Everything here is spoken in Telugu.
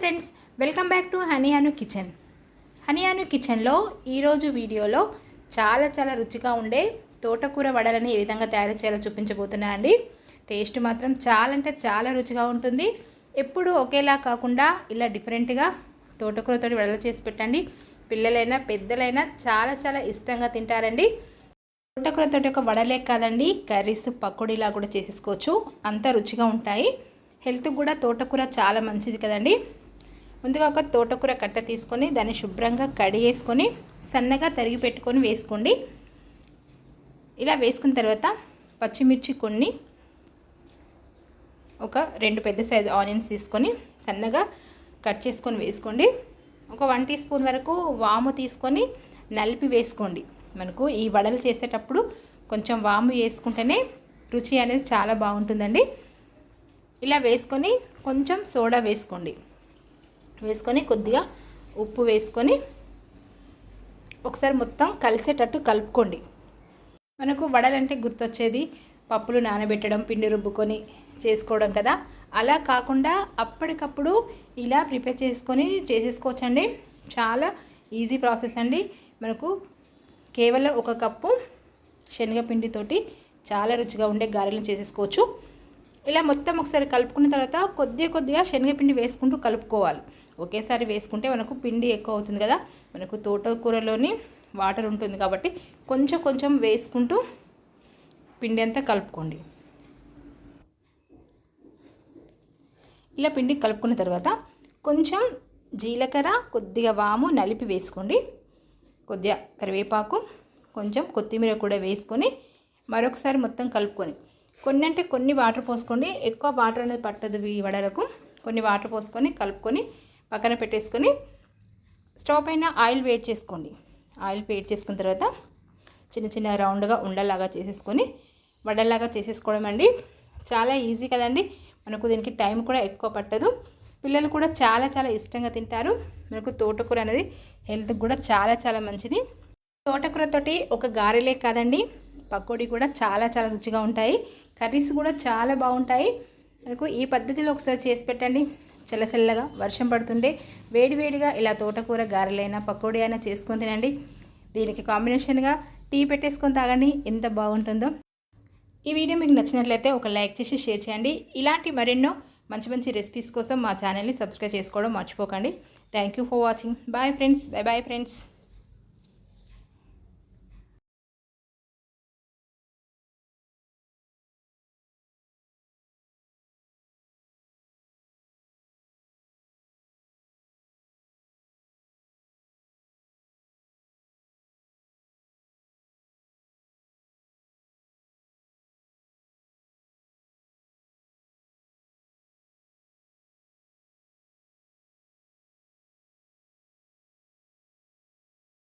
Friends welcome back to honey Anu kitchen honey Anu కిచెన్లో ఈరోజు వీడియోలో చాలా చాలా రుచిగా ఉండే తోటకూర వడలని ఏ విధంగా తయారు చేయాలో చూపించబోతున్నా అండి. టేస్ట్ మాత్రం చాలా అంటే చాలా రుచిగా ఉంటుంది. ఎప్పుడు ఒకేలా కాకుండా ఇలా డిఫరెంట్గా తోటకూరతో వడలు చేసి పెట్టండి. పిల్లలైనా పెద్దలైనా చాలా చాలా ఇష్టంగా తింటారండి. తోటకూరతో ఒక వడలే కాదండి కర్రీస్ పకోడీలా కూడా చేసేసుకోవచ్చు. అంత రుచిగా ఉంటాయి. హెల్త్కి కూడా తోటకూర చాలా మంచిది కదండి. ముందుగా ఒక తోటకూర కట్ట తీసుకొని దాన్ని శుభ్రంగా కడిగేసుకొని సన్నగా తరిగి పెట్టుకొని వేసుకోండి. ఇలా వేసుకున్న తర్వాత పచ్చిమిర్చి కొన్ని ఒక రెండు పెద్ద సైజు ఆనియన్స్ తీసుకొని సన్నగా కట్ చేసుకొని వేసుకోండి. ఒక వన్ టీ స్పూన్ వరకు వాము తీసుకొని నలిపి వేసుకోండి. మనకు ఈ వడలు చేసేటప్పుడు కొంచెం వాము వేసుకుంటేనే రుచి అనేది చాలా బాగుంటుందండి. ఇలా వేసుకొని కొంచెం సోడా వేసుకోండి. వేసుకొని కొద్దిగా ఉప్పు వేసుకొని ఒకసారి మొత్తం కలిసేటట్టు కలుపుకోండి. మనకు వడలంటే గుర్తొచ్చేది పప్పులు నానబెట్టడం పిండి రుబ్బుకొని చేసుకోవడం కదా. అలా కాకుండా అప్పటికప్పుడు ఇలా ప్రిపేర్ చేసుకొని చేసేసుకోవచ్చండి. చాలా ఈజీ ప్రాసెస్ అండి. మనకు కేవలం ఒక కప్పు శనగపిండితోటి చాలా రుచిగా ఉండే గారెలు చేసేసుకోవచ్చు. ఇలా మొత్తం ఒకసారి కలుపుకున్న తర్వాత కొద్దిగా కొద్దిగా శనగపిండి వేసుకుంటూ కలుపుకోవాలి. ఒకేసారి వేసుకుంటే మనకు పిండి ఎక్కువ అవుతుంది కదా. మనకు తోటకూరలోని వాటర్ ఉంటుంది కాబట్టి కొంచెం కొంచెం వేసుకుంటూ పిండి అంతా కలుపుకోండి. ఇలా పిండి కలుపుకున్న తర్వాత కొంచెం జీలకర్ర కొద్దిగా వాము నలిపి వేసుకోండి. కొద్దిగా కరివేపాకు కొంచెం కొత్తిమీర కూడా వేసుకొని మరొకసారి మొత్తం కలుపుకొని కొన్ని అంటే కొన్ని వాటర్ పోసుకోండి. ఎక్కువ వాటర్ అనేది పట్టదు ఈ వడలకు. కొన్ని వాటర్ పోసుకొని కలుపుకొని పక్కన పెట్టేసుకొని స్టవ్ పైన ఆయిల్ వేడి చేసుకోండి. ఆయిల్ వేడి చేసుకున్న తర్వాత చిన్న చిన్న రౌండ్గా ఉండలాగా చేసేసుకొని వడలాగా చేసేసుకోవడం అండి. చాలా ఈజీ కదండి. మనకు దీనికి టైం కూడా ఎక్కువ పట్టదు. పిల్లలు కూడా చాలా చాలా ఇష్టంగా తింటారు. మనకు తోటకూర అనేది హెల్త్కి కూడా చాలా చాలా మంచిది. తోటకూరతోటి ఒక గారెలే కాదండి. పకోడీ కూడా చాలా చాలా రుచిగా ఉంటాయి. కర్రీస్ కూడా చాలా బాగుంటాయి. మనకు ఈ పద్ధతిలో ఒకసారి చేసి పెట్టండి. చల్లచల్లగా వర్షం పడుతుంటే వేడివేడిగా ఇలా తోటకూర గారెలైనా పకోడీ అయినా చేసుకొని తినండి. దీనికి కాంబినేషన్గా టీ పెట్టేసుకొని తాగండి. ఎంత బాగుంటుందో. ఈ వీడియో మీకు నచ్చినట్లయితే ఒక లైక్ చేసి షేర్ చేయండి. ఇలాంటి మరెన్నో మంచి మంచి రెసిపీస్ కోసం మా ఛానల్ని సబ్స్క్రైబ్ చేసుకోవడం మర్చిపోకండి. Thank you for watching. Bye friends. Bye bye friends.